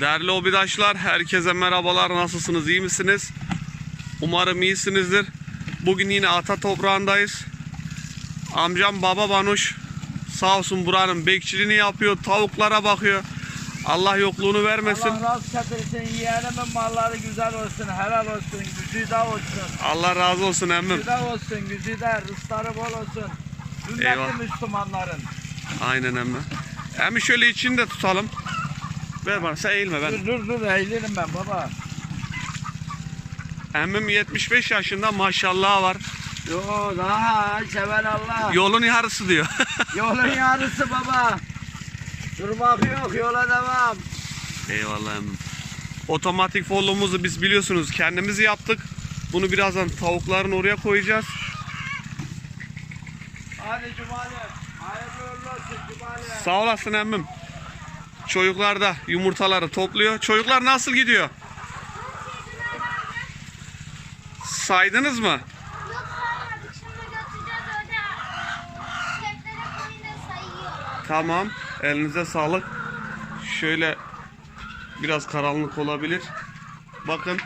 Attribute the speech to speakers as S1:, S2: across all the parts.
S1: Değerli obidaşlar, herkese merhabalar. Nasılsınız, iyi misiniz? Umarım iyisinizdir. Bugün yine ata toprağındayız. Amcam Baba Banuş sağ olsun buranın bekçiliğini yapıyor, tavuklara bakıyor. Allah yokluğunu vermesin.
S2: Allah razı getirsin. Yeğenimin malları güzel olsun, helal olsun, güzide olsun.
S1: Allah razı olsun emmim.
S2: Güzide olsun, güzide, rızkları bol olsun. Ümmeti Müslümanların.
S1: Aynen emmi. Emmi şöyle içini de tutalım. Ver bana sen eğilme ben.
S2: Dur dur dur eğilirim ben baba.
S1: Emmim 75 yaşında maşallah var.
S2: Yo daha sever Allah.
S1: Yolun yarısı diyor.
S2: Yolun yarısı baba. Durmak yok, yola devam.
S1: Eyvallah emmim. Otomatik follow'umuzu biz biliyorsunuz kendimiz yaptık. Bunu birazdan tavukların oraya koyacağız.
S2: Hadi Cumali. Hayırlı olsun Cumali.
S1: Sağ olasın emmim. Çocuklar da yumurtaları topluyor. Çocuklar nasıl gidiyor? Saydınız mı? Tamam. Elinize sağlık. Şöyle biraz karanlık olabilir. Bakın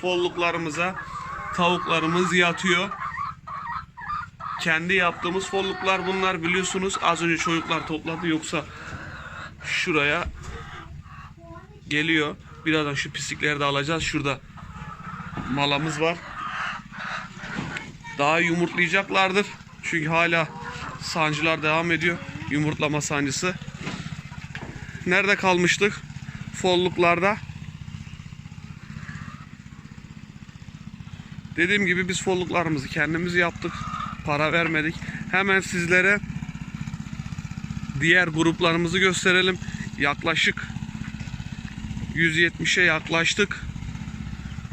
S1: folluklarımıza tavuklarımız yatıyor. Kendi yaptığımız folluklar bunlar biliyorsunuz. Az önce çocuklar topladı yoksa şuraya geliyor. Birazdan şu pislikleri de alacağız. Şurada malamız var. Daha yumurtlayacaklardır. Çünkü hala sancılar devam ediyor. Yumurtlama sancısı. Nerede kalmıştık? Folluklarda. Dediğim gibi biz folluklarımızı kendimiz yaptık. Para vermedik. Hemen sizlere diğer gruplarımızı gösterelim. Yaklaşık 170'e yaklaştık.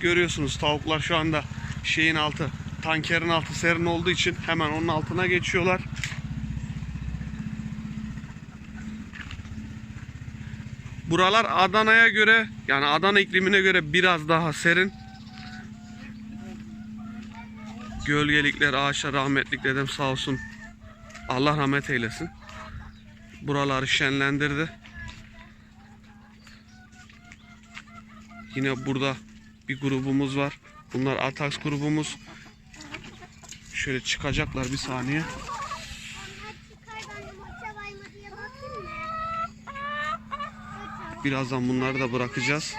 S1: Görüyorsunuz tavuklar şu anda şeyin altı, tankerin altı serin olduğu için hemen onun altına geçiyorlar. Buralar Adana'ya göre yani Adana iklimine göre biraz daha serin. Gölgelikler, ağaçlar rahmetlik dedem sağ olsun. Allah rahmet eylesin. Buraları şenlendirdi. Yine burada bir grubumuz var. Bunlar Atax grubumuz. Şöyle çıkacaklar bir saniye. Birazdan bunları da bırakacağız.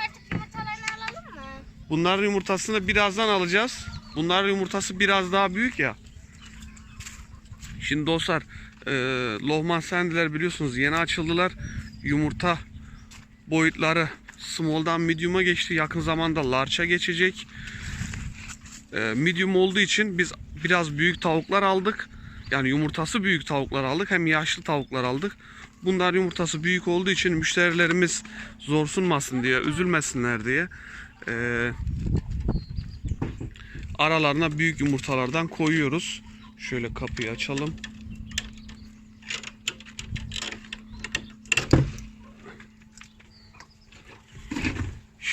S1: Bunların yumurtasını birazdan alacağız. Bunların yumurtası biraz daha büyük ya. Şimdi dostlar e, Lohman Sendiler biliyorsunuz yeni açıldılar. Yumurta boyutları small'dan medium'a geçti. Yakın zamanda large'a geçecek. E, medium olduğu için biz biraz büyük tavuklar aldık. Yani yumurtası büyük tavuklar aldık. Hem yaşlı tavuklar aldık. Bunlar yumurtası büyük olduğu için müşterilerimiz zorsunmasın diye, üzülmesinler diye e, aralarına büyük yumurtalardan koyuyoruz. Şöyle kapıyı açalım.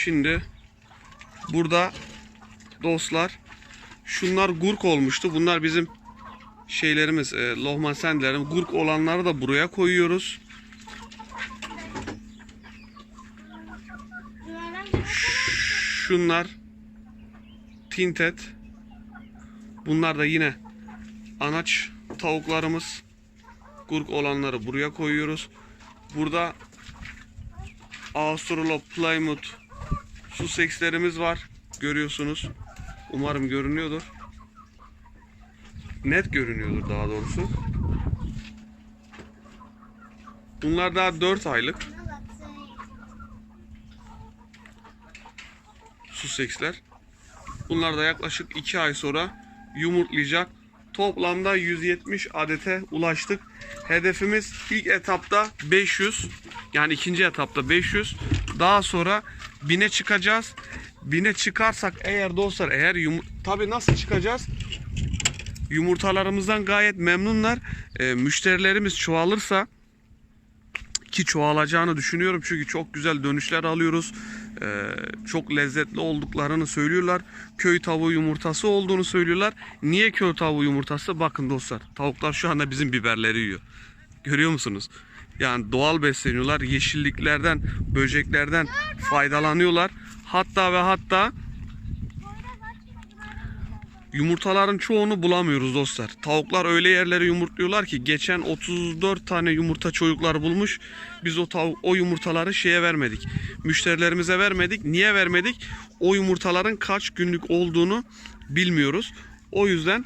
S1: Şimdi burada dostlar şunlar gurk olmuştu. Bunlar bizim şeylerimiz, e, lohman sendilerim. Gurk olanları da buraya koyuyoruz. Şunlar tintet. Bunlar da yine anaç tavuklarımız. Gurk olanları buraya koyuyoruz. Burada Australop Plymouth Sussex'lerimiz var. Görüyorsunuz. Umarım görünüyordur. Net görünüyordur daha doğrusu. Bunlar daha 4 aylık. Sussex'ler. Bunlar da yaklaşık 2 ay sonra yumurtlayacak. Toplamda 170 adete ulaştık. Hedefimiz ilk etapta 500. Yani ikinci etapta 500. Daha sonra 1000'e çıkacağız. 1000'e çıkarsak eğer dostlar eğer tabi nasıl çıkacağız? Yumurtalarımızdan gayet memnunlar. Ee, müşterilerimiz çoğalırsa ki çoğalacağını düşünüyorum çünkü çok güzel dönüşler alıyoruz. Ee, çok lezzetli olduklarını söylüyorlar. Köy tavuğu yumurtası olduğunu söylüyorlar. Niye köy tavuğu yumurtası? Bakın dostlar tavuklar şu anda bizim biberleri yiyor. Görüyor musunuz? Yani doğal besleniyorlar. Yeşilliklerden, böceklerden faydalanıyorlar. Hatta ve hatta Yumurtaların çoğunu bulamıyoruz dostlar. Tavuklar öyle yerlere yumurtluyorlar ki geçen 34 tane yumurta çocuklar bulmuş. Biz o tavuk, o yumurtaları şeye vermedik. Müşterilerimize vermedik. Niye vermedik? O yumurtaların kaç günlük olduğunu bilmiyoruz. O yüzden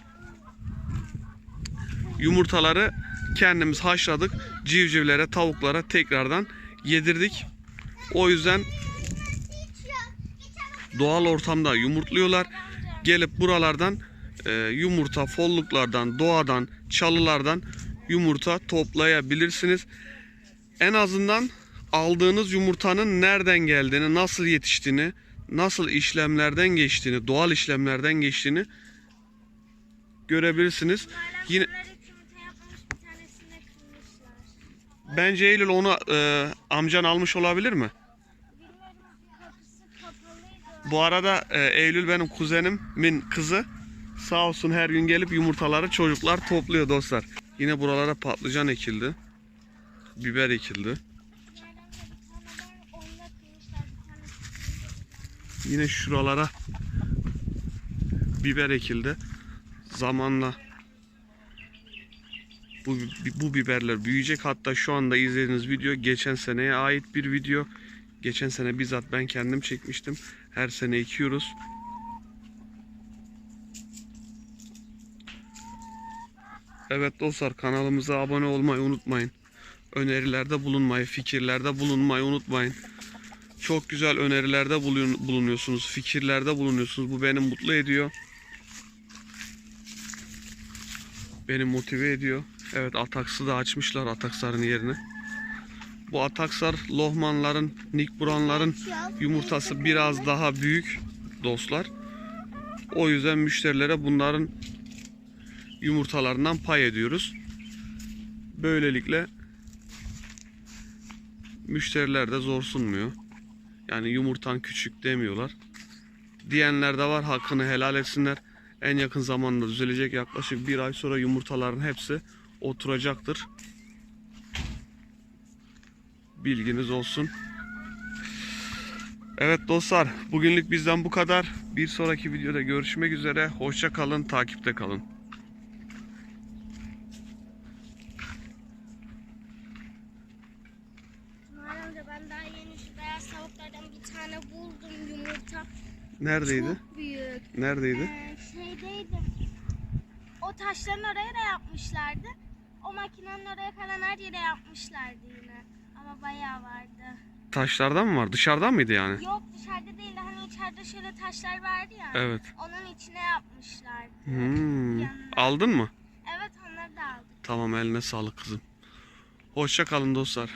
S1: yumurtaları kendimiz haşladık. Civcivlere, tavuklara tekrardan yedirdik. O yüzden doğal ortamda yumurtluyorlar. Gelip buralardan e, yumurta, folluklardan, doğadan, çalılardan yumurta toplayabilirsiniz. En azından aldığınız yumurtanın nereden geldiğini, nasıl yetiştiğini, nasıl işlemlerden geçtiğini, doğal işlemlerden geçtiğini görebilirsiniz. Yine bence Eylül onu e, amcan almış olabilir mi? Bu arada e, Eylül benim kuzenimin kızı. Sağ olsun her gün gelip yumurtaları çocuklar topluyor dostlar. Yine buralara patlıcan ekildi. Biber ekildi. Yine şuralara biber ekildi. Zamanla bu, bu biberler büyüyecek. Hatta şu anda izlediğiniz video geçen seneye ait bir video. Geçen sene bizzat ben kendim çekmiştim. Her sene ekiyoruz. Evet dostlar kanalımıza abone olmayı unutmayın. Önerilerde bulunmayı, fikirlerde bulunmayı unutmayın. Çok güzel önerilerde bulun- bulunuyorsunuz, fikirlerde bulunuyorsunuz. Bu beni mutlu ediyor. Beni motive ediyor. Evet Ataks'ı da açmışlar Ataksar'ın yerine. Bu Ataksar Lohmanların, Nick Buranların yumurtası biraz daha büyük dostlar. O yüzden müşterilere bunların yumurtalarından pay ediyoruz. Böylelikle müşteriler de zor sunmuyor. Yani yumurtan küçük demiyorlar. Diyenler de var hakkını helal etsinler. En yakın zamanda düzelecek yaklaşık bir ay sonra yumurtaların hepsi oturacaktır. Bilginiz olsun. Evet dostlar bugünlük bizden bu kadar. Bir sonraki videoda görüşmek üzere. Hoşça kalın, takipte kalın. Neredeydi?
S3: Çok büyük.
S1: Neredeydi?
S3: Ee, şeydeydi. O taşların oraya da yapmışlardı. O makinenin oraya falan her yere yapmışlardı yine. Ama bayağı vardı.
S1: Taşlardan mı var? Dışarıdan mıydı yani?
S3: Yok dışarıda değildi. Hani içeride şöyle taşlar vardı ya.
S1: Evet.
S3: Onun içine yapmışlardı.
S1: Hmm.
S3: Yanına.
S1: Aldın mı?
S3: Evet onları da aldık.
S1: Tamam eline sağlık kızım. Hoşça kalın dostlar.